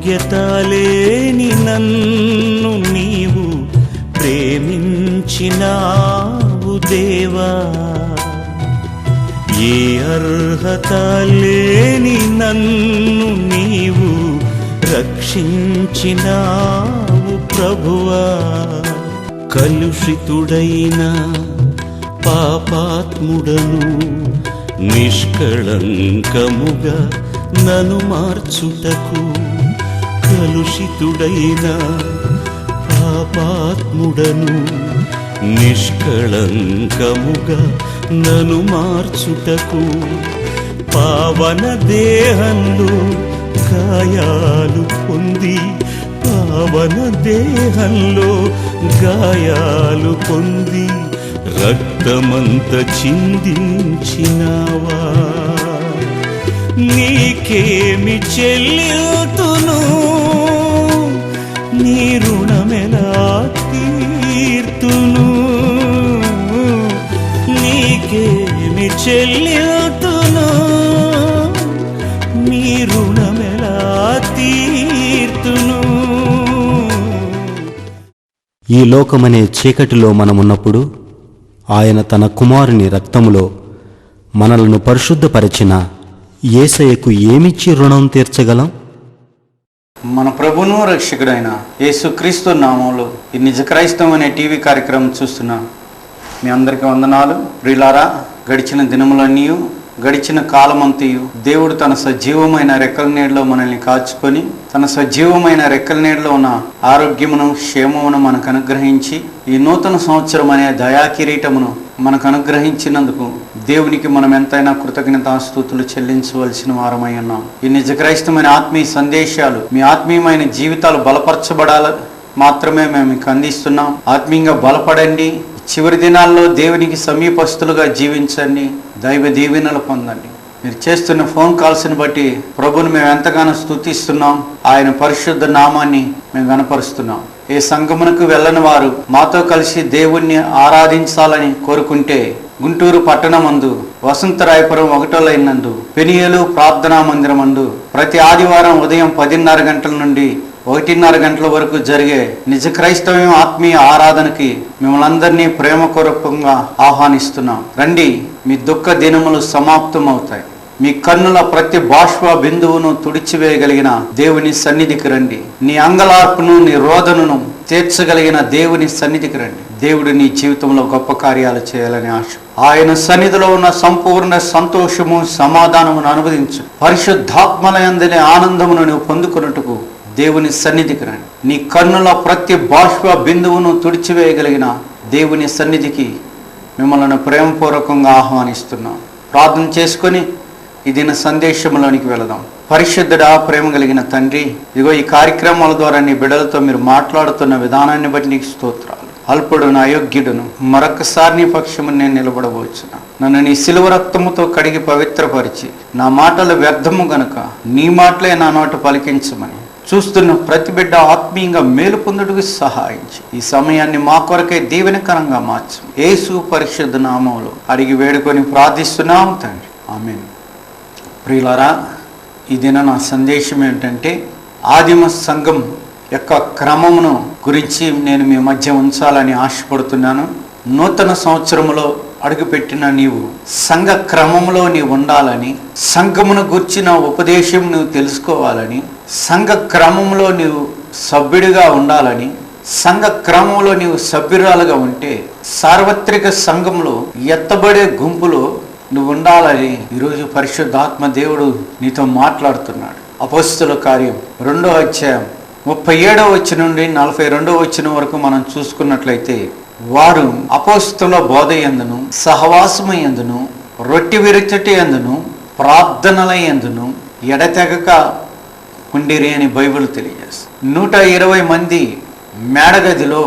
యోగ్యత లేని నన్ను నీవు ప్రేమించినావు దేవా. ఏ అర్హత లేని నన్ను నీవు రక్షించినావు ప్రభువా. కలుషితుడైన పాపాత్ముడను నిష్కళంకముగా నను మార్చుటకు కలుషితుడైన పాపాత్ముడను నిష్కళంకముగా నను మార్చుటకు పావన దేహంలో గాయాలు పొంది పావన దేహంలో గాయాలు పొంది రక్తమంత చిందించినావా? నీకేమి చెల్లితును నీ రుణమెలా తీర్తును? నీకేమి చెల్లుతును నీ రుణమెలా తీర్తును? ఈ లోకమనే చీకటిలో మనమున్నప్పుడు ఆయన తన కుమారుని రక్తములో మనలను పరిశుద్ధపరిచిన ఏసయ్యకు ఏమిచ్చి రుణం తీర్చగలం? మన ప్రభును రక్షకుడైన యేసుక్రీస్తు నామంలో ఈ నిజ క్రైస్తవం అనే టీవీ కార్యక్రమం చూస్తున్నా. మీ అందరికీ వందనాలు. ప్రిలారా గడిచిన దినములన్నీ గడిచిన కాలమంతయు దేవుడు తన సజీవమైన రెక్కల నీడలో మనల్ని కాచుకొని తన సజీవమైన రెక్కల నీడలో ఉన్న ఆరోగ్యమును క్షేమమును మనకు అనుగ్రహించి ఈ నూతన సంవత్సరం అనే దయా కిరీటమును మనకు అనుగ్రహించినందుకు దేవునికి మనం ఎంతైనా కృతజ్ఞతాస్తుతులు చెల్లించవలసిన వారమై ఉన్నాం. ఈ నిజ క్రైస్తవమైన ఆత్మీయ సందేశాలు మీ ఆత్మీయమైన జీవితాలు బలపరచబడాల మాత్రమే మేము మీకు అందిస్తున్నాం. ఆత్మీయంగా బలపడండి. చివరి దినాల్లో దేవునికి సమీపస్తులుగా జీవించండి. దైవ దీవెనలు పొందండి. మీరు చేస్తున్న ఫోన్ కాల్స్ని బట్టి ప్రభుని మేము ఎంతగానో స్తుతిస్తున్నాం. ఆయన పరిశుద్ధ నామాన్ని మేము గనపరుస్తున్నాం ఏ సంగమునకు వెళ్ళని వారు మాతో కలిసి దేవుణ్ణి ఆరాధించాలని కోరుకుంటే గుంటూరు పట్టణమందు వసంతరాయపురం ఒకటో పెనియలు ప్రార్థనా మందిరమందు ప్రతి ఆదివారం ఉదయం పదిన్నర గంటల నుండి ఒకటిన్నర గంటల వరకు జరిగే నిజ క్రైస్తవం ఆత్మీయ ఆరాధనకి మిమ్మల్ని అందరినీ ప్రేమపూర్వకంగా ఆహ్వానిస్తున్నాం. రండి మీ దుఃఖ దినములు సమాప్తం అవుతాయి మీ కన్నుల ప్రతి బాష్ప బిందువును తుడిచివేయగలిగిన దేవుని సన్నిధికి రండి. నీ అంగలార్పును నీ రోదనను తీర్చగలిగిన దేవుని సన్నిధికి రండి. దేవుడు నీ జీవితంలో గొప్ప కార్యాలు చేయాలని ఆశ. ఆయన సన్నిధిలో ఉన్న సంపూర్ణ సంతోషము సమాధానమును అనువదించు. పరిశుద్ధాత్మలయందలి ఆనందమును నువ్వు పొందుకున్నట్టుకు దేవుని సన్నిధికి రండి. నీ కన్నుల ప్రతి బాష్ప బిందువును తుడిచివేయగలిగిన దేవుని సన్నిధికి మిమ్మల్ని ప్రేమపూర్వకంగా ఆహ్వానిస్తున్నాం. ప్రార్థన చేసుకొని ఇది సందేశంలోనికి వెళదాం. పరిశుద్ధుడా ప్రేమ కలిగిన తండ్రి ఇదిగో ఈ కార్యక్రమాల ద్వారా నీ బిడ్డలతో మీరు మాట్లాడుతున్న విధానాన్ని బట్టి నీకు స్తోత్రాలు. అల్పుడును అయోగ్యుడును మరొకసారి నీ పక్షము నేను నిలబడవచ్చున నన్ను నీ సిలువ రక్తముతో కడిగి పవిత్రపరిచి నా మాటలు వ్యర్థము గనుక నీ మాటలే నా నోట పలికించమని చూస్తున్న ప్రతి బిడ్డ ఆత్మీయంగా మేలు పొందుటకు సహాయించి. ఈ సమయాన్ని మా కొరకే దీవెనకరంగా మార్చు. ఏసు పరిశుద్ధ నామంలో అడిగి వేడుకొని ప్రార్థిస్తున్నాం తండ్రి. ఆమె ప్రియులరా ఈ దిన నా సందేశం ఏంటంటే ఆదిమ సంఘం యొక్క క్రమమును గురించి నేను మీ మధ్య ఉంచాలని ఆశపడుతున్నాను. నూతన సంవత్సరములో అడుగుపెట్టిన నీవు సంఘ క్రమంలో నీవు ఉండాలని సంఘమును గుర్చిన ఉపదేశం నువ్వు తెలుసుకోవాలని సంఘ క్రమంలో నీవు సభ్యుడిగా ఉండాలని సంఘ క్రమంలో నీవు సభ్యురాలుగా ఉంటే సార్వత్రిక సంఘంలో ఎత్తబడే గుంపులో నువ్వు ఉండాలని ఈరోజు పరిశుద్ధాత్మ దేవుడు నీతో మాట్లాడుతున్నాడు. అపస్తుల కార్యం రెండో అధ్యాయం ముప్పై ఏడో వచ్చిన నుండి నలభై రెండో వచ్చిన వరకు మనం చూసుకున్నట్లయితే వారు అపోస్తుల బోధ ఎందును సహవాసము ఎందును రొట్టి విరుచటి ఎందును ప్రార్థనల ఎందును ఎడతెగక ఉండిరి అని బైబిల్ తెలియజేస్తుంది. నూట ఇరవై మంది మేడగదిలో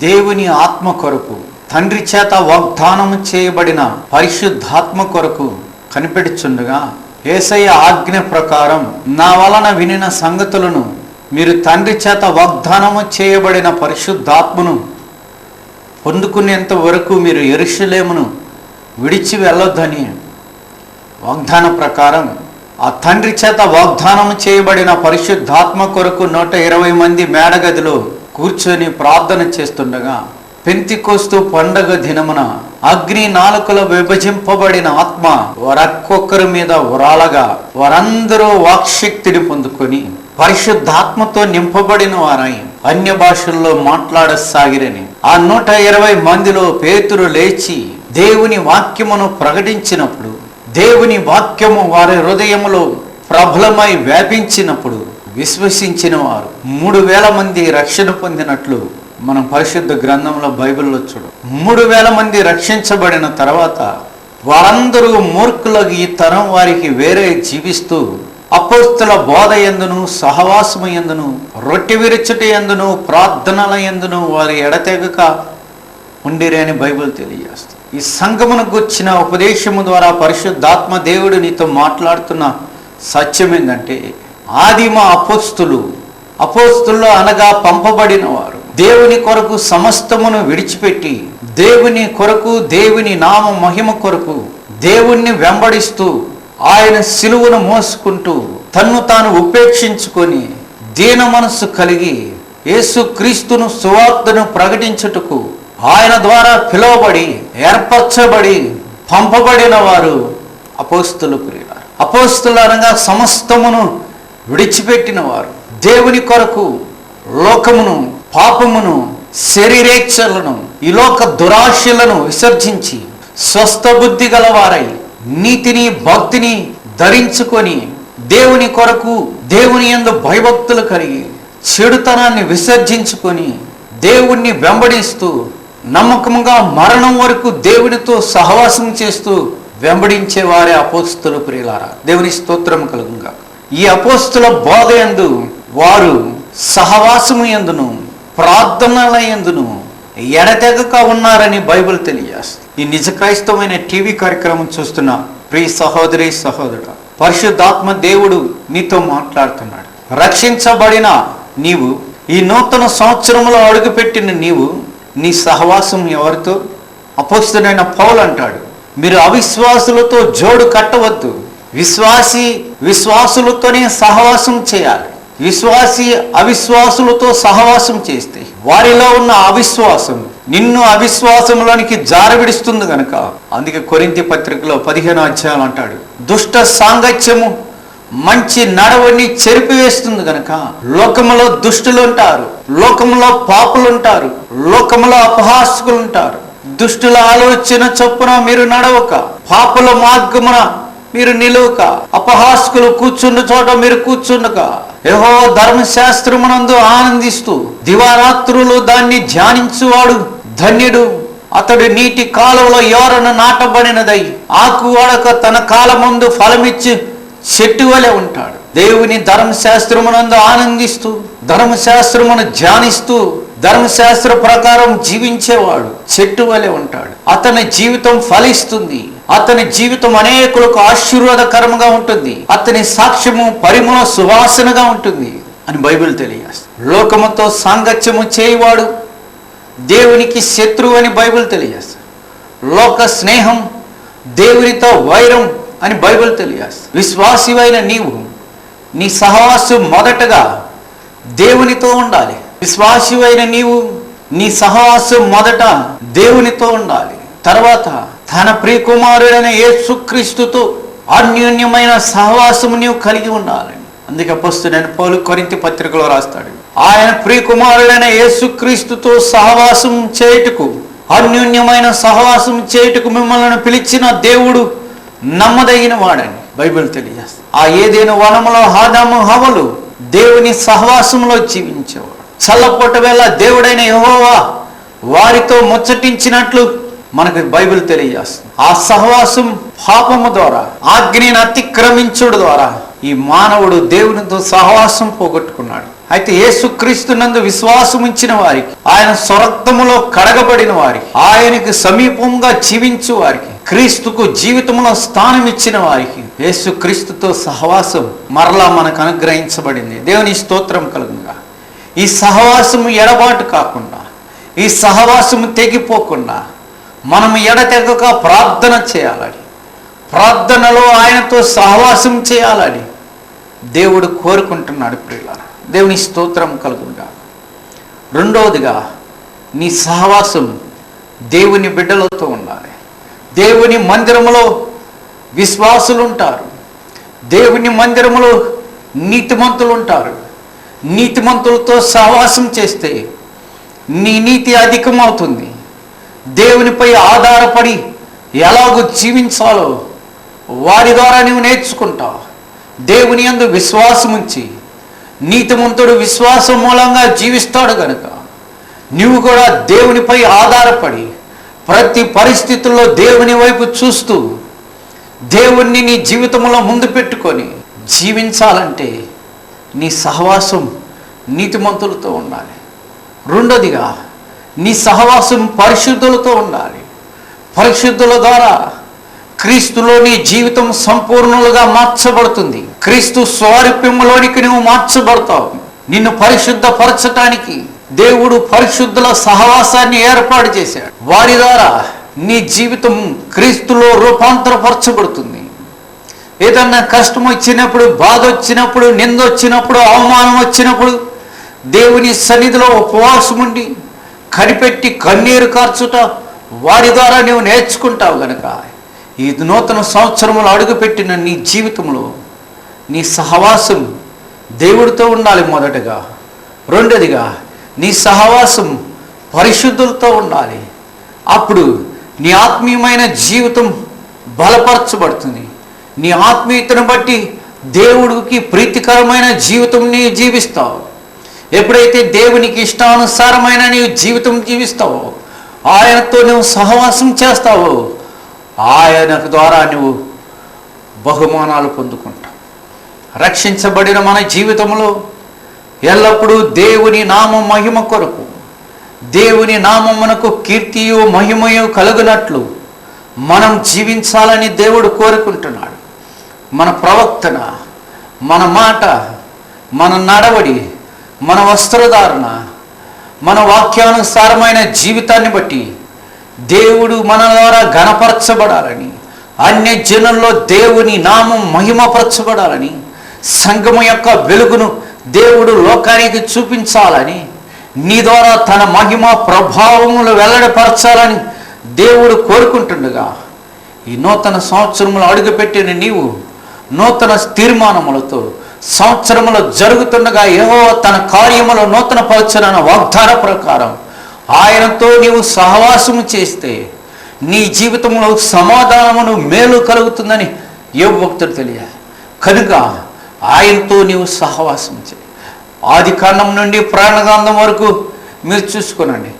దేవుని ఆత్మ కొరకు తండ్రి చేత వాగ్దానం చేయబడిన పరిశుద్ధాత్మ కొరకు కనిపెడుచుండగా ఏసయ్య ఆజ్ఞ ప్రకారం నా వలన వినిన సంగతులను మీరు తండ్రి చేత వాగ్దానము చేయబడిన పరిశుద్ధాత్మను పొందుకునేంత వరకు మీరు ఎరుషలేమును విడిచి వెళ్ళొద్దని వాగ్దాన ప్రకారం ఆ తండ్రి చేత వాగ్దానం చేయబడిన పరిశుద్ధాత్మ కొరకు నూట ఇరవై మంది మేడగదిలో కూర్చొని ప్రార్థన చేస్తుండగా పెంతికోస్తు పండగ దినమున అగ్ని నాలుకలో విభజింపబడిన ఆత్మ వారొక్కొక్కరి మీద ఉరాలగా వారందరూ వాక్శక్తిని పొందుకొని పరిశుద్ధాత్మతో నింపబడిన వారై అన్య భాషల్లో మాట్లాడసాగిరని. ఆ నూట ఇరవై మందిలో పేతురు లేచి దేవుని వాక్యమును ప్రకటించినప్పుడు దేవుని వాక్యము వారి హృదయములో ప్రబలమై వ్యాపించినప్పుడు విశ్వసించిన వారు మూడు వేల మంది రక్షణ పొందినట్లు మనం పరిశుద్ధ గ్రంథంలో బైబిల్లో చూడు. మూడు వేల మంది రక్షించబడిన తర్వాత వారందరూ మూర్ఖులకు ఈ తరం వారికి వేరే జీవిస్తూ అపోస్తుల బోధ ఎందును సహవాసము ఎందును రొట్టె విరుచుట ఎందును ప్రార్థనల ఎందును వారి ఎడతెగక ఉండిరే అని బైబిల్ తెలియజేస్తుంది. ఈ సంగమును గుర్చిన ఉపదేశము ద్వారా పరిశుద్ధాత్మ దేవుడు నీతో మాట్లాడుతున్న సత్యం ఏంటంటే ఆదిమ అపోస్తులు అపోస్తుల్లో అనగా పంపబడిన వారు దేవుని కొరకు సమస్తమును విడిచిపెట్టి దేవుని కొరకు దేవుని నామ మహిమ కొరకు దేవుణ్ణి వెంబడిస్తూ ఆయన సిలువను మోసుకుంటూ తన్ను తాను ఉపేక్షించుకొని దీన మనస్సు కలిగి యేసు క్రీస్తును సువార్తను ప్రకటించుటకు ఆయన ద్వారా పిలువబడి ఏర్పరచబడి పంపబడిన వారు అపోస్తులు ప్రియులారు. అపోస్తులు అనగా సమస్తమును విడిచిపెట్టిన వారు దేవుని కొరకు లోకమును పాపమును శరీరేచ్ఛలను ఈ లోక దురాశలను విసర్జించి స్వస్థ బుద్ధి గలవారై నీతిని భక్తిని ధరించుకొని దేవుని కొరకు దేవుని యందు భయభక్తులు కలిగి చెడుతనాన్ని విసర్జించుకొని దేవుణ్ణి వెంబడిస్తూ నమ్మకముగా మరణం వరకు దేవునితో సహవాసం చేస్తూ వెంబడించే వారే అపోస్తులు ప్రియులారా. దేవుని స్తోత్రం కలుగుగా ఈ అపోస్తుల బోధ ఎందు వారు సహవాసము ఎందును ప్రార్థనల ఎందును ఎడతెగక ఉన్నారని బైబిల్ తెలియజేస్తుంది. ఈ నిజ క్రైస్తవమైన టీవీ కార్యక్రమం చూస్తున్న ప్రియ సహోదరి సహోదరుడు పరిశుద్ధాత్మ దేవుడు నీతో మాట్లాడుతున్నాడు. రక్షించబడిన నీవు ఈ నూతన సంవత్సరంలో అడుగుపెట్టిన నీవు నీ సహవాసం ఎవరితో? అపోస్తుడైన పౌలు అంటాడు మీరు అవిశ్వాసులతో జోడు కట్టవద్దు. విశ్వాసి విశ్వాసులతోనే సహవాసం చేయాలి. విశ్వాసి అవిశ్వాసులతో సహవాసం చేస్తే వారిలో ఉన్న అవిశ్వాసం నిన్ను అవిశ్వాసంలోనికి జారవిడుస్తుంది గనక. అందుకే కొరింతి పత్రికలో పదిహేను అధ్యాయాలు అంటాడు దుష్ట సాంగత్యము మంచి నడవని చెరిపివేస్తుంది గనక. లోకములో దుష్టులు ఉంటారు లోకములో పాపులు ఉంటారు లోకములో అపహాసకులు ఉంటారు దుష్టుల ఆలోచన చొప్పున మీరు నడవక పాపుల మార్గమున మీరు నిలువక అపహాసకులు కూర్చున్న చోట మీరు కూర్చుండక. యహో ధర్మశాస్త్రమునందు ఆనందిస్తూ దివారాత్రులు దాన్ని ధ్యానించువాడు. ధన్యుడు. అతడు నీటి కాలువలో ఎవరను నాటబడినదై ఆకు వాడక తన కాలమందు ఫలమిచ్చి చెట్టు వలె ఉంటాడు. దేవుని ధర్మశాస్త్రమునందు ఆనందిస్తూ ధర్మశాస్త్రమును ధ్యానిస్తూ ధర్మశాస్త్ర ప్రకారం జీవించేవాడు చెట్టు వలె ఉంటాడు. అతని జీవితం ఫలిస్తుంది. అతని జీవితం అనేకులకు ఆశీర్వాదకరంగా ఉంటుంది. అతని సాక్ష్యము పరిమళ సువాసనగా ఉంటుంది అని బైబిల్ తెలియజేస్తుంది. లోకముతో సాంగత్యము చేయవాడు దేవునికి శత్రువు అని బైబిల్ తెలియజేస్తుంది. లోక స్నేహం దేవునితో వైరం అని బైబిల్ తెలియజేస్తుంది. విశ్వాసివైన నీవు నీ సహవాసం మొదటగా దేవునితో ఉండాలి. విశ్వాసివైన నీవు నీ సహవాసం మొదట దేవునితో ఉండాలి. తర్వాత తన ప్రియకుమారుడైన యేసుక్రీస్తుతో అన్యోన్యమైన సహవాసము నీవు కలిగి ఉండాలి. అందుకే అపొస్తలుడైన పౌలు కొరింతి పత్రికలో రాస్తాడు. ఆయన ప్రియకుమారుడైన యేసుక్రీస్తుతో సహవాసం చేయుటకు అన్యోన్యమైన సహవాసం చేయుటకు మిమ్మల్ని పిలిచిన దేవుడు నమ్మదగిన వాడని బైబిల్ తెలియజేస్తుంది. ఆ ఏదైనా వనములో హాదాము హవలు దేవుని సహవాసంలో జీవించేవాడు. చల్లపొట్ట వేళ దేవుడైన యహోవా వారితో ముచ్చటించినట్లు మనకు బైబిల్ తెలియజేస్తుంది. ఆ సహవాసం పాపము ద్వారా ఆజ్ఞని అతిక్రమించుడు ద్వారా ఈ మానవుడు దేవునితో సహవాసం పోగొట్టుకున్నాడు. అయితే యేసుక్రీస్తు నందు విశ్వాసం ఉంచిన వారికి ఆయన స్వరక్తములో కడగబడిన వారికి ఆయనకు సమీపంగా జీవించు వారికి క్రీస్తుకు జీవితంలో స్థానం ఇచ్చిన వారికి యేసు క్రీస్తుతో సహవాసం మరలా మనకు అనుగ్రహించబడింది. దేవుని స్తోత్రం కలుగుగా ఈ సహవాసము ఎడబాటు కాకుండా ఈ సహవాసము తెగిపోకుండా మనం ఎడతెగక ప్రార్థన చేయాలని ప్రార్థనలో ఆయనతో సహవాసం చేయాలని దేవుడు కోరుకుంటున్నాడు ప్రియుల దేవుని స్తోత్రం కలుగుగా రెండవదిగా నీ సహవాసం దేవుని బిడ్డలతో ఉండాలి. దేవుని మందిరములో విశ్వాసులు ఉంటారు దేవుని మందిరములో నీతిమంతులు ఉంటారు నీతిమంతులతో సహవాసం చేస్తే నీ నీతి అధికమవుతుంది. దేవునిపై ఆధారపడి ఎలాగో జీవించాలో వారి ద్వారా నువ్వు నేర్చుకుంటావు. దేవుని యందు విశ్వాసముంచి నీతిమంతుడు విశ్వాసం మూలంగా జీవిస్తాడు గనుక నువ్వు కూడా దేవునిపై ఆధారపడి ప్రతి పరిస్థితుల్లో దేవుని వైపు చూస్తూ దేవుణ్ణి నీ జీవితంలో ముందు పెట్టుకొని జీవించాలంటే నీ సహవాసం నీతిమంతులతో ఉండాలి. రెండోదిగా నీ సహవాసం పరిశుద్ధులతో ఉండాలి. పరిశుద్ధుల ద్వారా క్రీస్తులో నీ జీవితం సంపూర్ణలుగా మార్చబడుతుంది. క్రీస్తు స్వారూప్యములోనికి నువ్వు మార్చబడతావు. నిన్ను పరిశుద్ధపరచటానికి దేవుడు పరిశుద్ధుల సహవాసాన్ని ఏర్పాటు చేశాడు. వారి ద్వారా నీ జీవితం క్రీస్తులో రూపాంతరపరచబడుతుంది. ఏదన్నా కష్టం వచ్చినప్పుడు బాధ వచ్చినప్పుడు నింద వచ్చినప్పుడు అవమానం వచ్చినప్పుడు దేవుని సన్నిధిలో ఉపవాసం ఉండి కనిపెట్టి కన్నీరు కార్చుట వారి ద్వారా నువ్వు నేర్చుకుంటావు గనక. ఈ నూతన సంవత్సరములు అడుగుపెట్టిన నీ జీవితంలో నీ సహవాసం దేవుడితో ఉండాలి మొదటగా. రెండోదిగా నీ సహవాసం పరిశుద్ధులతో ఉండాలి. అప్పుడు నీ ఆత్మీయమైన జీవితం బలపరచబడుతుంది. నీ ఆత్మీయతను బట్టి దేవుడికి ప్రీతికరమైన జీవితం నీవు జీవిస్తావు. ఎప్పుడైతే దేవునికి ఇష్టానుసారమైన నీవు జీవితం జీవిస్తావో ఆయనతో నువ్వు సహవాసం చేస్తావో ఆయన ద్వారా నువ్వు బహుమానాలు పొందుకుంటావు. రక్షించబడిన మన జీవితంలో ఎల్లప్పుడూ దేవుని నామం మహిమ కొరకు దేవుని నామమునకు కీర్తియు మహిమయు కలుగునట్లు మనం జీవించాలని దేవుడు కోరుకుంటున్నాడు. మన ప్రవర్తన మన మాట మన నడవడి మన వస్త్రధారణ మన వాక్యానుసారమైన జీవితాన్ని బట్టి దేవుడు మన ద్వారా గణపరచబడాలని అన్య జనంలో దేవుని నామం మహిమపరచబడాలని సంఘము యొక్క వెలుగును దేవుడు లోకానికి చూపించాలని నీ ద్వారా తన మహిమ ప్రభావములు వెల్లడిపరచాలని దేవుడు కోరుకుంటుండగా ఈ నూతన సంవత్సరములు అడుగుపెట్టిన నీవు నూతన తీర్మానములతో సంవత్సరములు జరుగుతుండగా ఏవో తన కార్యములు నూతన పరచన వాగ్దాన ప్రకారం ఆయనతో నీవు సహవాసము చేస్తే నీ జీవితంలో సమాధానమును మేలు కలుగుతుందని ఏ భక్తుడు తెలియాలి. కనుక ఆయనతో నీవు సహవాసం చేయి. ఆది కాండం నుండి ప్రాణగాంధం వరకు మీరు చూసుకోనండి.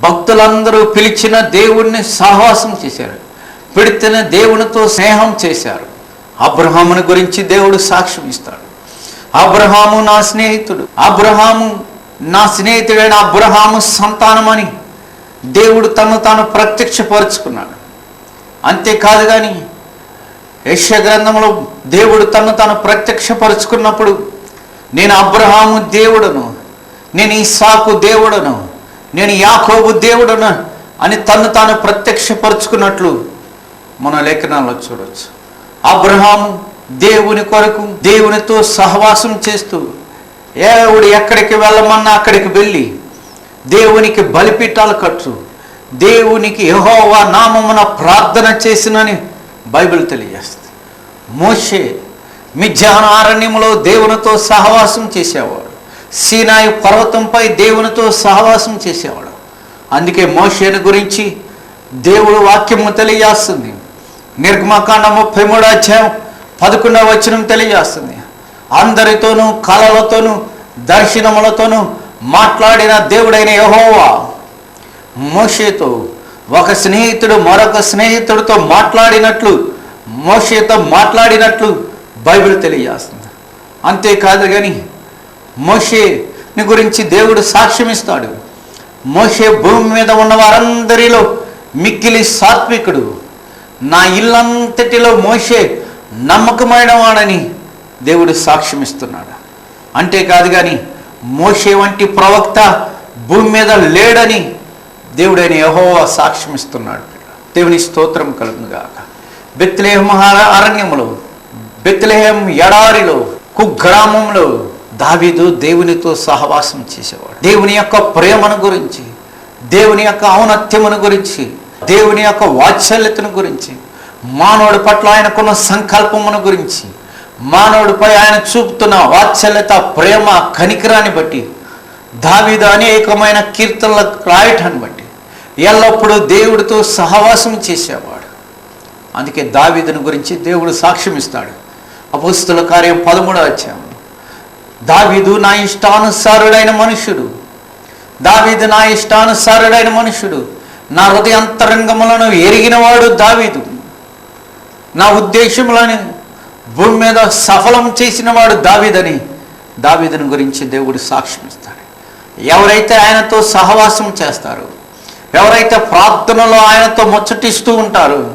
భక్తులందరూ పిలిచిన దేవుణ్ణి సహవాసం చేశారు. పిడితిన దేవునితో స్నేహం చేశారు. అబ్రహాముని గురించి దేవుడు సాక్ష్యం ఇస్తాడు అబ్రహాము నా స్నేహితుడు. అబ్రహాము నా స్నేహితుడైన అబ్రహాము సంతానమని దేవుడు తను తాను ప్రత్యక్షపరుచుకున్నాడు. అంతేకాదు కానీ యశ గ్రంథంలో దేవుడు తను తాను ప్రత్యక్షపరుచుకున్నప్పుడు నేను అబ్రహాము దేవుడను నేను ఈసాకు దేవుడను నేను యాకోబు దేవుడను అని తను తాను ప్రత్యక్షపరుచుకున్నట్లు మన లేఖనాల్లో చూడవచ్చు అబ్రహాము దేవుని కొరకు దేవునితో సహవాసం చేస్తూ దేవుడు ఎక్కడికి వెళ్ళమన్నా అక్కడికి వెళ్ళి దేవునికి బలిపీఠాలు కట్టు. దేవునికి యహోవా నామమున ప్రార్థన చేసినని బైబిల్ తెలియజేస్తుంది. మోషే మిథ్యాన అరణ్యములో దేవునితో సహవాసం చేసేవాడు. సీనాయి పర్వతంపై దేవునితో సహవాసం చేసేవాడు. అందుకే మోషేని గురించి దేవుడు వాక్యము తెలియజేస్తుంది. నిర్గమకాండ ముప్పై మూడో అధ్యాయం పదకొండవ వచనం తెలియజేస్తుంది. అందరితోనూ కళలతోనూ దర్శనములతోనూ మాట్లాడిన దేవుడైన యహోవా. మోషేతో ఒక స్నేహితుడు మరొక స్నేహితుడితో మాట్లాడినట్లు మోషేతో మాట్లాడినట్లు బైబిల్ తెలియజేస్తుంది. అంతేకాదు కానీ మోషేని గురించి దేవుడు సాక్ష్యమిస్తాడు మోషే భూమి మీద ఉన్న వారందరిలో మిక్కిలి సాత్వికుడు. నా ఇల్లంతటిలో మోషే నమ్మకమైన వాడని దేవుడు సాక్ష్యం ఇస్తున్నాడు అంతేకాదు కానీ మోషే వంటి ప్రవక్త భూమి మీద లేడని దేవుడైన యహో సాక్ష్యం ఇస్తున్నాడు దేవుని స్తోత్రం కలుగునుగాక బెత్లేహం అరణ్యములో బెత్లేహం ఎడారిలో కుగ్రామంలో దావీదు దేవునితో సహవాసం చేసేవాడు. దేవుని యొక్క ప్రేమను గురించి దేవుని యొక్క ఔన్నత్యమును గురించి దేవుని యొక్క వాత్సల్యతను గురించి మానవుడి పట్ల ఆయనకున్న సంకల్పమును గురించి మానవుడిపై ఆయన చూపుతున్న వాత్సల్యత ప్రేమ కనికరాన్ని బట్టి దావిదు అనేకమైన కీర్తనల రాయటాన్ని బట్టి ఎల్లప్పుడూ దేవుడితో సహవాసం చేసేవాడు. అందుకే దావీదుని గురించి దేవుడు సాక్ష్యం ఇస్తాడు అపుస్తుల కార్యం పదమూడో వచ్చాము దావీదు నా ఇష్టానుసారుడైన మనుషుడు దావీదు నా ఇష్టానుసారుడైన మనుషుడు నా హృదయ అంతరంగములను ఎరిగినవాడు దావీదు. నా ఉద్దేశములను భూమి మీద సఫలం చేసినవాడు దావీదని. దావీదని గురించి దేవుడు సాక్ష్యం ఇస్తాడు ఎవరైతే ఆయనతో సహవాసం చేస్తారు ఎవరైతే ప్రార్థనలో ఆయనతో ముచ్చటిస్తూ ఉంటారో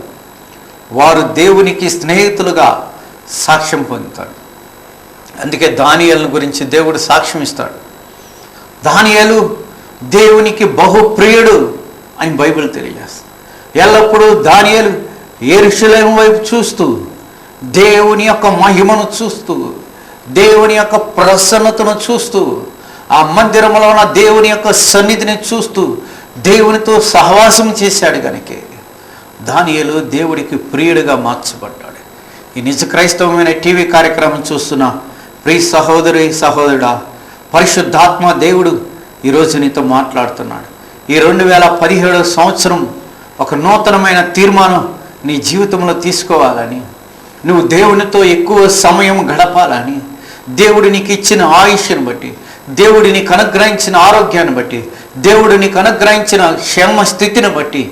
వారు దేవునికి స్నేహితులుగా సాక్ష్యం పొందుతారు. అందుకే దానియలను గురించి దేవుడు సాక్ష్యం ఇస్తాడు దానియలు దేవునికి బహుప్రియుడు అని బైబిల్ తెలియజేస్తారు ఎల్లప్పుడూ దానియలు ఏరుషులేం వైపు చూస్తూ దేవుని యొక్క మహిమను చూస్తూ దేవుని యొక్క ప్రసన్నతను చూస్తూ ఆ మందిరంలో ఉన్న దేవుని యొక్క సన్నిధిని చూస్తూ దేవునితో సహవాసం చేశాడు కనుక దానియలు దేవుడికి ప్రియుడిగా మార్చబడ్డాడు. ఈ నిజ క్రైస్తవమైన టీవీ కార్యక్రమం చూస్తున్న ప్రియ సహోదరి సహోదరుడా పరిశుద్ధాత్మ దేవుడు ఈరోజు నీతో మాట్లాడుతున్నాడు. ఈ రెండు వేల పదిహేడు సంవత్సరం ఒక నూతనమైన తీర్మానం నీ జీవితంలో తీసుకోవాలని నువ్వు దేవునితో ఎక్కువ సమయం గడపాలని దేవుడు నీకు ఇచ్చిన ఆయుష్ను బట్టి దేవుడు నీకు అనుగ్రహించిన ఆరోగ్యాన్ని బట్టి దేవుడు నీకు అనుగ్రహించిన క్షేమ స్థితిని బట్టి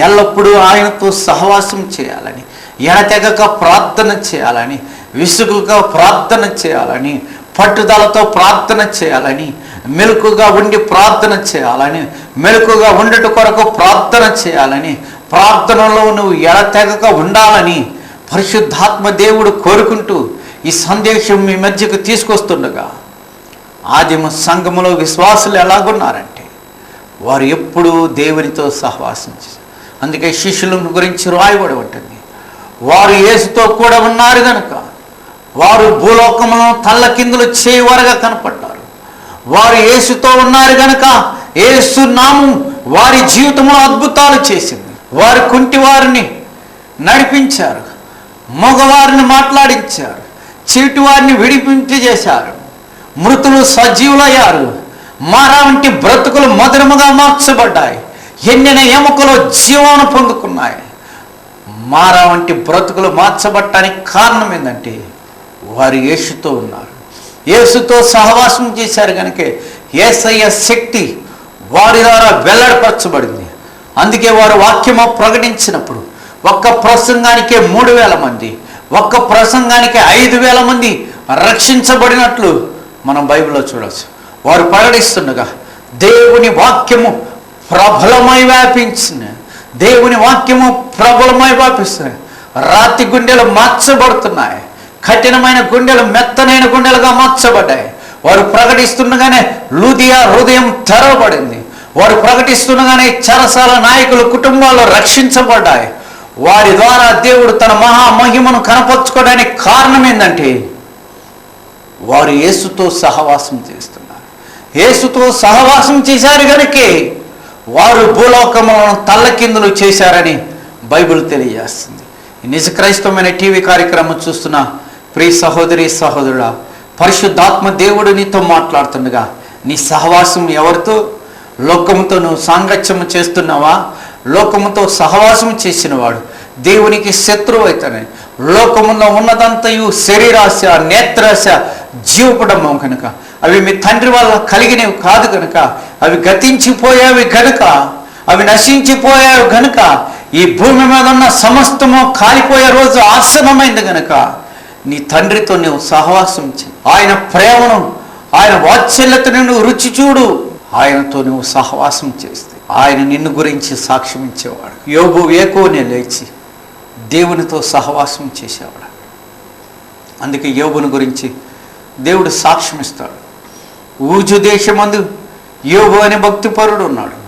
ఎల్లప్పుడూ ఆయనతో సహవాసం చేయాలని ఎడతెగక ప్రార్థన చేయాలని విసుగుగా ప్రార్థన చేయాలని పట్టుదలతో ప్రార్థన చేయాలని మెలకుగా ఉండి ప్రార్థన చేయాలని మెలకుగా ఉండట కొరకు ప్రార్థన చేయాలని ప్రార్థనలో నువ్వు ఎడతెగక ఉండాలని పరిశుద్ధాత్మ దేవుడు కోరుకుంటూ ఈ సందేశం మీ మధ్యకు తీసుకొస్తుండగా ఆదిమ సంఘములో విశ్వాసులు ఎలాగున్నారంటే వారు ఎప్పుడూ దేవునితో సహవాసం అందుకే శిష్యుల గురించి రాయబడి ఉంటుంది. వారు యేసుతో కూడా ఉన్నారు కనుక వారు భూలోకములను తల్లకిందులు చేయవారుగా కనపడ్డారు. వారు యేసుతో ఉన్నారు కనుక యేసు నామం వారి జీవితంలో అద్భుతాలు చేసింది. వారి కుంటి వారిని నడిపించారు. మగవారిని మాట్లాడించారు. చీటివారిని విడిపించి చేశారు. మృతులు సజీవులయ్యారు. మారా వంటి బ్రతుకులు మధురముగా మార్చబడ్డాయి. ఎన్నిన ఎముకలు జీవాను పొందుకున్నాయి. మారా వంటి బ్రతుకులు మార్చబట్టడానికి కారణం ఏంటంటే వారు యేసుతో ఉన్నారు. యేసుతో సహవాసం చేశారు కనుక ఏసయ్య శక్తి వారి ద్వారా వెల్లడపరచబడింది. అందుకే వారు వాక్యము ప్రకటించినప్పుడు ఒక్క ప్రసంగానికే మూడు వేల మంది ఒక్క ప్రసంగానికి ఐదు వేల మంది రక్షించబడినట్లు మనం బైబిల్లో చూడవచ్చు వారు ప్రకటిస్తుండగా దేవుని వాక్యము ప్రబలమై వ్యాపించింది. దేవుని వాక్యము ప్రబలమై వ్యాపిస్తుంది. రాతి గుండెలు మార్చబడుతున్నాయి. కఠినమైన గుండెలు మెత్తనైన గుండెలుగా మార్చబడ్డాయి. వారు ప్రకటిస్తుండగానే లూదియా హృదయం తెరవబడింది. వారు ప్రకటిస్తుండగానే చరసాల నాయకులు కుటుంబాలు రక్షించబడ్డాయి. వారి ద్వారా దేవుడు తన మహామహిమను కనపరుచుకోవడానికి కారణం ఏంటంటే వారు యేసుతో సహవాసం చేస్తున్నారు. యేసుతో సహవాసం చేశారు కనుకే వారు భూలోకములను తల్లకిందులు చేశారని బైబిల్ తెలియజేస్తుంది. నిజ క్రైస్తవమైన టీవీ కార్యక్రమం చూస్తున్న ప్రియ సహోదరి సహోదరుడా పరిశుద్ధాత్మ దేవుడు నీతో మాట్లాడుతుండగా నీ సహవాసం ఎవరితో? లోకముతో నువ్వు సాంగత్యము చేస్తున్నావా? లోకముతో సహవాసం చేసినవాడు. దేవునికి శత్రువు అవుతానే లోకములో ఉన్నదంతయు శరీరాశ నేత్రాశ జీవపడమ్మం కనుక. అవి మీ తండ్రి వల్ల కలిగినవి కాదు కనుక. అవి గతించిపోయేవి కనుక అవి నశించిపోయావి కనుక ఈ భూమి మీద ఉన్న సమస్తము కాలిపోయే రోజు ఆశ్రమమైంది కనుక నీ తండ్రితో నువ్వు సహవాసం ఆయన ప్రేమను ఆయన వాత్సల్యతను నువ్వు రుచి చూడు. ఆయనతో నువ్వు సహవాసం చేస్తే. ఆయన నిన్ను గురించి సాక్ష్యం ఇచ్చేవాడు యోగు వేకువనే లేచి దేవునితో సహవాసం చేసేవాడు. అందుకే యోగుని గురించి దేవుడు సాక్ష్యం ఇస్తాడు. ఊజు దేశమందు యోగు అనే భక్తిపరుడు ఉన్నాడు.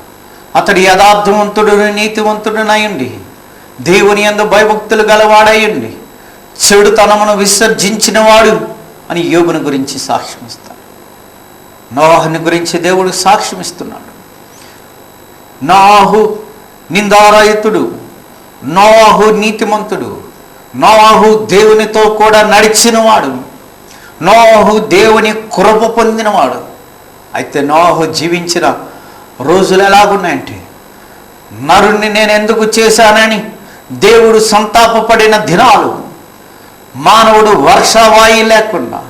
అతడు యథార్థవంతుడు నీతివంతుడునయండి దేవుని ఎందు భయభక్తులు గలవాడయ్యండి చెడుతనమును విసర్జించినవాడు అని యోగుని గురించి సాక్ష్యం ఇస్తాడు. నోహని గురించి దేవుడు సాక్ష్యం ఇస్తున్నాడు. నాహు నిందారహితుడు నోవాహు నీతిమంతుడు. నోవాహు దేవునితో కూడా నడిచినవాడు. నోవాహు దేవుని కృప పొందినవాడు. అయితే నోవాహు జీవించిన రోజులు ఎలాగున్నాయంటే నరుణ్ణి నేను ఎందుకు చేశానని దేవుడు సంతాపపడిన దినాలు మానవుడు వర్షవాయి లేకుండా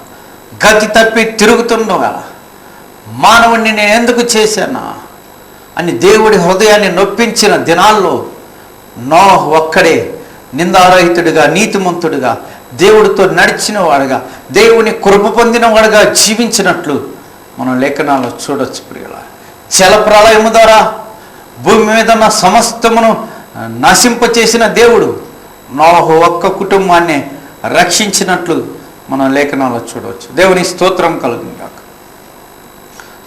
గతి తప్పి తిరుగుతుండగా మానవుణ్ణి నేను ఎందుకు చేశానా అని దేవుడి హృదయాన్ని నొప్పించిన దినాల్లో నో ఒక్కడే నిందారహితుడిగా నీతిమంతుడిగా దేవుడితో నడిచిన వాడుగా దేవుని కృప పొందిన వాడుగా జీవించినట్లు మనం లేఖనాల్లో చూడొచ్చు ప్రియుల. జల ప్రళయము ద్వారా భూమి మీద ఉన్న సమస్తమును నశింపచేసిన దేవుడు నోహు ఒక్క కుటుంబాన్ని రక్షించినట్లు మనం లేఖనాల్లో చూడవచ్చు దేవుని స్తోత్రం కలుగును కాక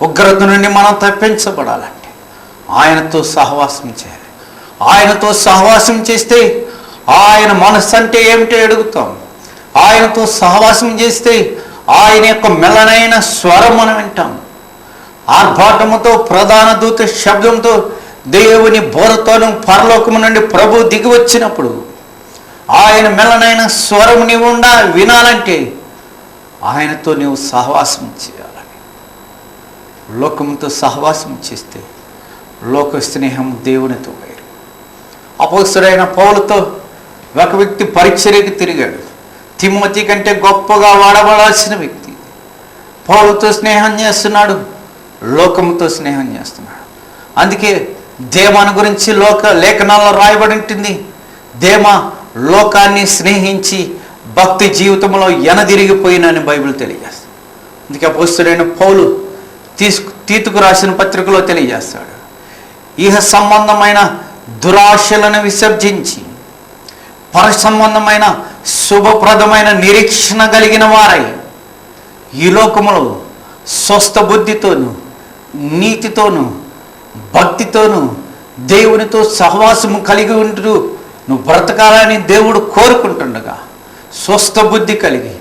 ఉగ్రత నుండి మనం తప్పించబడాలంటే ఆయనతో సహవాసం చేయాలి. ఆయనతో సహవాసం చేస్తే ఆయన మనస్సు అంటే ఏమిటో అడుగుతాం? ఆయనతో సహవాసం చేస్తే ఆయన యొక్క మెలనైన స్వరం మనం వింటాం. ఆర్భాటముతో ప్రధాన దూత శబ్దంతో దేవుని బోరతోను పరలోకము నుండి ప్రభు దిగి వచ్చినప్పుడు ఆయన మెలనైన స్వరం నీవు ఉండా వినాలంటే ఆయనతో నీవు సహవాసం చేయాలని లోకముతో సహవాసం చేస్తే లోక స్నేహం దేవునితో అపోస్తుడైన పౌలతో ఒక వ్యక్తి పరిచర్యకి తిరిగాడు. తిమ్మతి కంటే గొప్పగా వాడబడాల్సిన వ్యక్తి. పౌలతో స్నేహం చేస్తున్నాడు లోకముతో స్నేహం చేస్తున్నాడు. అందుకే దేమాను గురించి లోక లేఖనాల్లో రాయబడి ఉంటుంది. దేమ లోకాన్ని స్నేహించి భక్తి జీవితంలో ఎనదిరిగిపోయినని బైబిల్ తెలియజేస్తుంది. అందుకే అపోస్తుడైన పౌలు తీసుకు తీతుకు రాసిన పత్రికలో తెలియజేస్తాడు. ఇహ సంబంధమైన దురాశలను విసర్జించి పర సంబంధమైన శుభప్రదమైన నిరీక్షణ కలిగిన వారై ఈ లోకములో స్వస్థ బుద్ధితోను నీతితోను భక్తితోను దేవునితో సహవాసము కలిగి ఉంటూ నువ్వు బ్రతకాలని దేవుడు కోరుకుంటుండగా స్వస్థ బుద్ధి కలిగి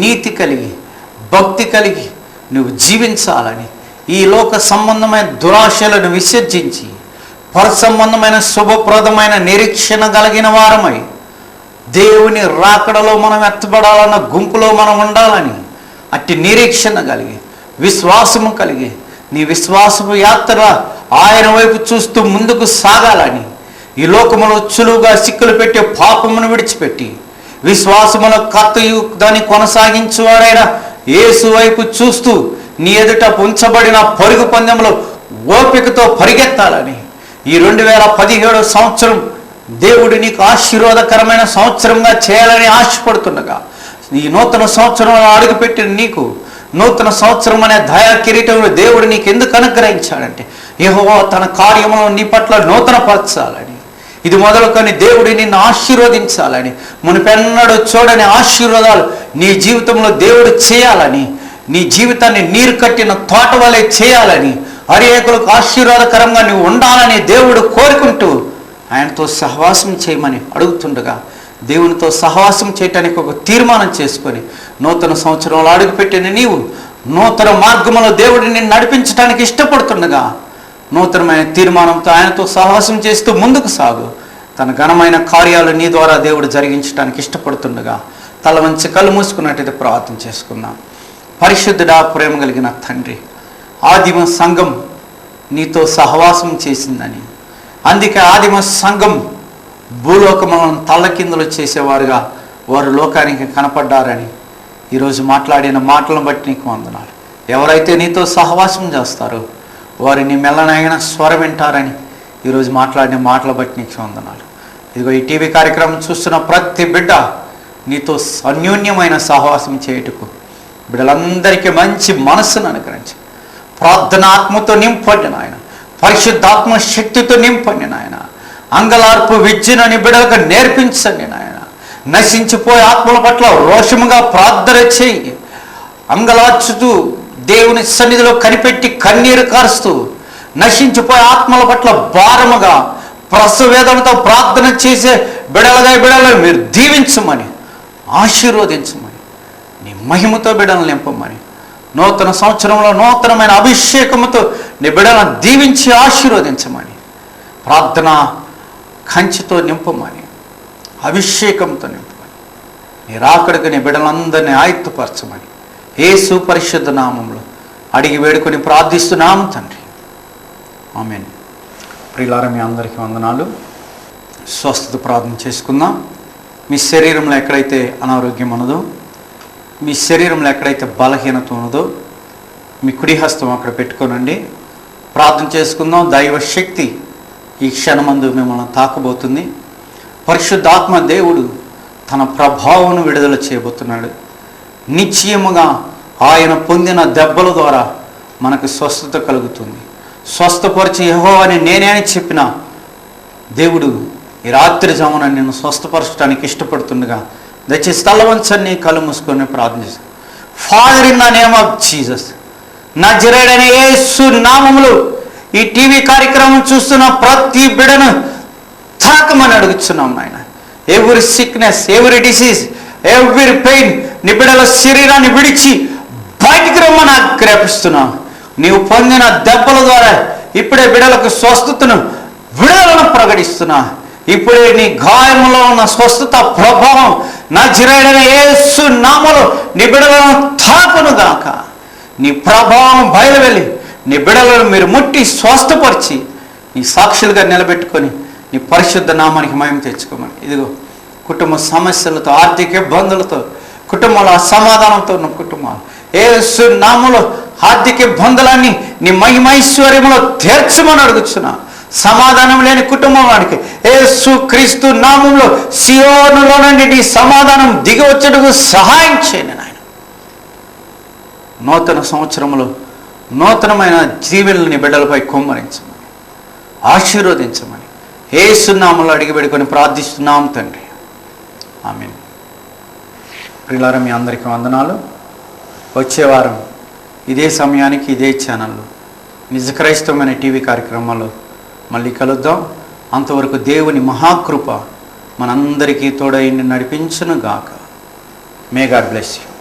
నీతి కలిగి భక్తి కలిగి నువ్వు జీవించాలని ఈ లోక సంబంధమైన దురాశలను విసర్జించి సంబంధమైన శుభప్రదమైన నిరీక్షణ కలిగిన వారమై దేవుని రాకడలో మనం ఎత్తబడాలన్న గుంపులో మనం ఉండాలని అట్టి నిరీక్షణ కలిగి విశ్వాసము కలిగి నీ విశ్వాసము యాత్ర ఆయన వైపు చూస్తూ ముందుకు సాగాలని ఈ లోకములో చులువుగా సిక్కులు పెట్టి పాపమును విడిచిపెట్టి విశ్వాసములో కత్తయు దాన్ని కొనసాగించువాడైన యేసు వైపు చూస్తూ నీ ఎదుట ఉంచబడిన పరుగు పందెంలో ఓపికతో పరిగెత్తాలని ఈ రెండు వేల పదిహేడు సంవత్సరం దేవుడు నీకు ఆశీర్వాదకరమైన సంవత్సరంగా చేయాలని ఆశపడుతుండగా ఈ నూతన సంవత్సరంలో అడుగుపెట్టిన నీకు నూతన సంవత్సరం అనే దయా కిరీటంలో దేవుడు నీకు ఎందుకు అనుగ్రహించాడంటే ఏహో తన కార్యములను నీ పట్ల నూతనపరచాలని. ఇది మొదలుకొని దేవుడు నిన్ను ఆశీర్వదించాలని మునిపెన్నడూ చూడని ఆశీర్వాదాలు నీ జీవితంలో దేవుడు చేయాలని నీ జీవితాన్ని నీరు కట్టిన తోట వలె చేయాలని అనేకులకు ఆశీర్వాదకరంగా నువ్వు ఉండాలని దేవుడు కోరుకుంటూ ఆయనతో సహవాసం చేయమని అడుగుతుండగా దేవునితో సహవాసం చేయటానికి ఒక తీర్మానం చేసుకొని నూతన సంవత్సరంలో అడుగుపెట్టిన నీవు నూతన మార్గంలో దేవుడిని నడిపించడానికి ఇష్టపడుతుండగా నూతనమైన తీర్మానంతో ఆయనతో సహవాసం చేస్తూ ముందుకు సాగు. తన ఘనమైన కార్యాలు నీ ద్వారా దేవుడు జరిగించడానికి ఇష్టపడుతుండగా తల వంచి కళ్ళు మూసుకున్నట్టయితే ప్రార్థన చేసుకుందాం పరిశుద్ధుడా ప్రేమ కలిగిన తండ్రి ఆదిమ సంఘం నీతో సహవాసం చేసిందని. అందుకే ఆదిమ సంఘం భూలోకములను తల్లకిందులు చేసేవారుగా వారు లోకానికి కనపడ్డారని. ఈరోజు మాట్లాడిన మాటలను బట్టి నీకు వందనాలు. ఎవరైతే నీతో సహవాసం చేస్తారో వారు మెల్లనైన స్వరం వింటారని ఈరోజు మాట్లాడిన మాటల బట్టి నీకు వందనాలు. ఇదిగో ఈ టీవీ కార్యక్రమం చూస్తున్న ప్రతి బిడ్డ నీతో అన్యోన్యమైన సహవాసం చేయుటకు బిడ్డలందరికీ మంచి మనస్సును అనుకరించారు ప్రార్థనాత్మతో నింపండి నాయన. పరిశుద్ధాత్మ శక్తితో నింపండి నాయన. అంగలార్పు విద్యనని బిడ్డలకు నేర్పించండి నాయన. నశించిపోయే ఆత్మల పట్ల రోషముగా ప్రార్థన చేయి. అంగలార్చుతూ దేవుని సన్నిధిలో కనిపెట్టి కన్నీరు కారుస్తూ నశించిపోయే ఆత్మల పట్ల భారముగా ప్రసవేదంతో ప్రార్థన చేసే బిడలగా బిడలను మీరు దీవించమని ఆశీర్వదించమని నీ మహిమతో బిడలను నింపమని నూతన సంవత్సరంలో నూతనమైన అభిషేకముతో నీ బిడలను దీవించి ఆశీర్వదించమని ప్రార్థన కంచితో నింపమని అభిషేకంతో నింపమని నీ రాకడికి నీ బిడ్డలందరినీ ఆయుత్తపరచమని ఏ పరిశుద్ధ నామంలో అడిగి వేడుకొని ప్రార్థిస్తున్నాము తండ్రి. ఆమెన్. ప్రియులారా మీ అందరికీ వందనాలు. స్వస్థత ప్రార్థన చేసుకుందాం. మీ శరీరంలో ఎక్కడైతే అనారోగ్యం ఉన్నదో మీ శరీరంలో ఎక్కడైతే బలహీనత ఉన్నదో మీ కుడి హస్తం అక్కడ పెట్టుకోనండి. ప్రార్థన చేసుకుందాం. దైవ శక్తి ఈ క్షణమందు మిమ్మల్ని తాకబోతుంది. పరిశుద్ధాత్మ దేవుడు తన ప్రభావం విడుదల చేయబోతున్నాడు. నిశ్చయముగా ఆయన పొందిన దెబ్బల ద్వారా మనకు స్వస్థత కలుగుతుంది. స్వస్థపరిచి యహో అని నేనే అని చెప్పిన దేవుడు ఈ రాత్రి జామున నిన్ను స్వస్థపరచడానికి ఇష్టపడుతుండగా దయచేసి తలవంచని కళ్ళు మూసుకొని ప్రార్థన father in the name of Jesus నా జరేడైన యేసు నామములు ఈ టీవీ కార్యక్రమం చూస్తున్న ప్రతి బిడను తాకమని అడుగుతున్నాం నాయన. ఎవరి సిక్నెస్ ఎవరి డిసీజ్ ఎవరి పెయిన్ నీ బిడల శరీరాన్ని విడిచి బయటికి రమ్మని ఆగ్రహిస్తున్నాం నీవు పొందిన దెబ్బల ద్వారా ఇప్పుడే బిడలకు స్వస్థతను విడుదలను ప్రకటిస్తున్నా. ఇప్పుడే నీ గాయములో ఉన్న స్వస్థత ప్రభావం నా చిరైన ఏసు నామలో నీ బిడలను తాకును గాక. నీ ప్రభావం బయలువెళ్ళి నీ బిడలను మీరు ముట్టి స్వస్థపరిచి నీ సాక్షులుగా నిలబెట్టుకొని నీ పరిశుద్ధ నామానికి మయం తెచ్చుకోమని. ఇదిగో కుటుంబ సమస్యలతో ఆర్థిక ఇబ్బందులతో కుటుంబంలో అసమాధానంతో ఉన్న కుటుంబాలు ఏసు నామలో ఆర్థిక ఇబ్బందులన్నీ నీ మహిమైశ్వర్యంలో తీర్చమని అడుగుతున్నాను సమాధానం లేని కుటుంబానికి ఏసు క్రీస్తు నామంలో సియోనులో నుండి నీ సమాధానం దిగి వచ్చేటకు సహాయం చేయండి నాయన. నూతన సంవత్సరంలో నూతనమైన జీవెల్ని బిడ్డలపై కుమ్మరించమని ఆశీర్వదించమని ఏసునామంలో అడిగి పెడుకొని ప్రార్థిస్తున్నాం తండ్రి. ఆమె ప్రిలారం మీ అందరికీ వందనాలు. వచ్చే వారం ఇదే సమయానికి ఇదే ఛానల్లో నిజ క్రైస్తవమైన టీవీ కార్యక్రమాల్లో మళ్ళీ కలుద్దాం. అంతవరకు దేవుని మహాకృప మనందరికీ తోడైండి నడిపించును గాక మే గాడ్ బ్లెస్ యూ